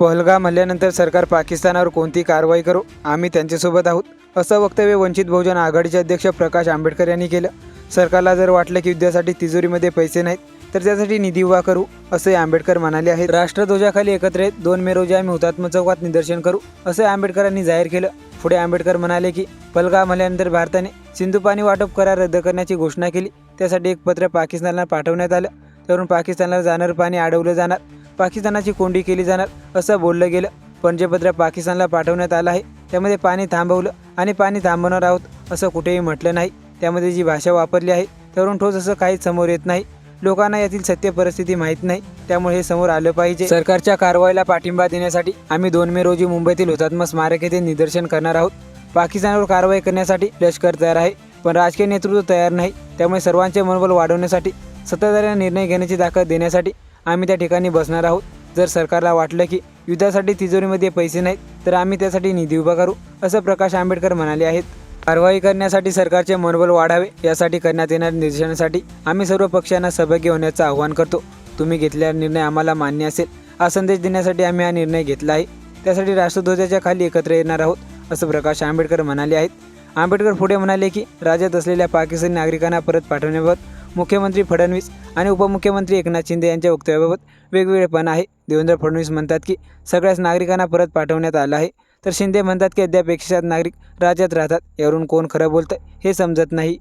पहलगाम हल्ल्यानंतर सरकार पाकिस्तानावर कोणती कारवाई करू? आम्ही त्यांच्यासोबत आहोत. असं वक्तव्य वंचित बहुजन आघाडीचे अध्यक्ष प्रकाश आंबेडकर यांनी केलं. सरकारला जर वाटलं की युद्धासाठी तिजोरीमध्ये पैसे नाहीत तर त्यासाठी निधी उभा करू असे आंबेडकर म्हणाले आहेत. राष्ट्रध्वजाखाली एकत्र येत दोन मे रोजी आम्ही हुतात्म चौकात निदर्शन करू असे आंबेडकरांनी जाहीर केलं. पुढे आंबेडकर म्हणाले की पहलगाम हल्ल्यानंतर भारताने सिंधू पाणी वाटप करार रद्द करण्याची घोषणा केली. त्यासाठी एक पत्र पाकिस्तानला पाठवण्यात आलं. त्यावरून पाकिस्तानला जाणारं पाणी अडवलं जाणार. पाकिस्तानाची कोंडी केली जाणार असं बोललं गेलं. पण जे पत्र पाकिस्तानला पाठवण्यात आलं आहे. त्यामध्ये पाणी थांबवलं आणि पाणी थांबवणार आहोत असं कुठेही म्हटलं नाही. त्यामध्ये जी भाषा वापरली आहे त्यावरून ठोस असं काहीच समोर येत नाही. लोकांना यातील सत्य परिस्थिती माहीत नाही. त्यामुळे हे समोर आलं पाहिजे. सरकारच्या कारवाईला पाठिंबा देण्यासाठी आम्ही दोन मे रोजी मुंबईतील हुतात्मा स्मारक येथे निदर्शन करणार आहोत. पाकिस्तानवर कारवाई करण्यासाठी लष्कर तयार आहे पण राजकीय नेतृत्व तयार नाही. त्यामुळे सर्वांचे मनोबल वाढवण्यासाठी सत्ताधाऱ्यांना निर्णय घेण्याची ताकद देण्यासाठी आम्ही त्या ठिकाणी बसणार आहोत. जर सरकारला वाटलं की युद्धासाठी तिजोरीमध्ये पैसे नाहीत तर आम्ही त्यासाठी निधी उभा करू असं प्रकाश आंबेडकर म्हणाले आहेत. कारवाई करण्यासाठी सरकारचे मनोबल वाढावे यासाठी करण्यात येणाऱ्या निदर्शनासाठी आम्ही सर्व पक्षांना सहभागी होण्याचं आवाहन करतो. तुम्ही घेतलेला निर्णय आम्हाला मान्य असेल हा संदेश देण्यासाठी आम्ही हा निर्णय घेतला आहे. त्यासाठी राष्ट्रध्वजाच्या खाली एकत्र येणार आहोत असं प्रकाश आंबेडकर म्हणाले आहेत. आंबेडकर पुढे म्हणाले की राज्यात असलेल्या पाकिस्तानी नागरिकांना परत पाठवण्याबाबत मुख्यमंत्री फडणवीस आणि उपमुख्यमंत्री एकनाथ शिंदे यांच्या वक्तव्याबाबत वेगवेगळेपण आहे. देवेंद्र फडणवीस म्हणतात की सगळ्याच नागरिकांना परत पाठवण्यात आलं आहे. तर शिंदे म्हणतात की अद्याप एकशे सात नागरिक राज्यात राहतात. यावरून कोण खरं बोलतं हे समजत नाही.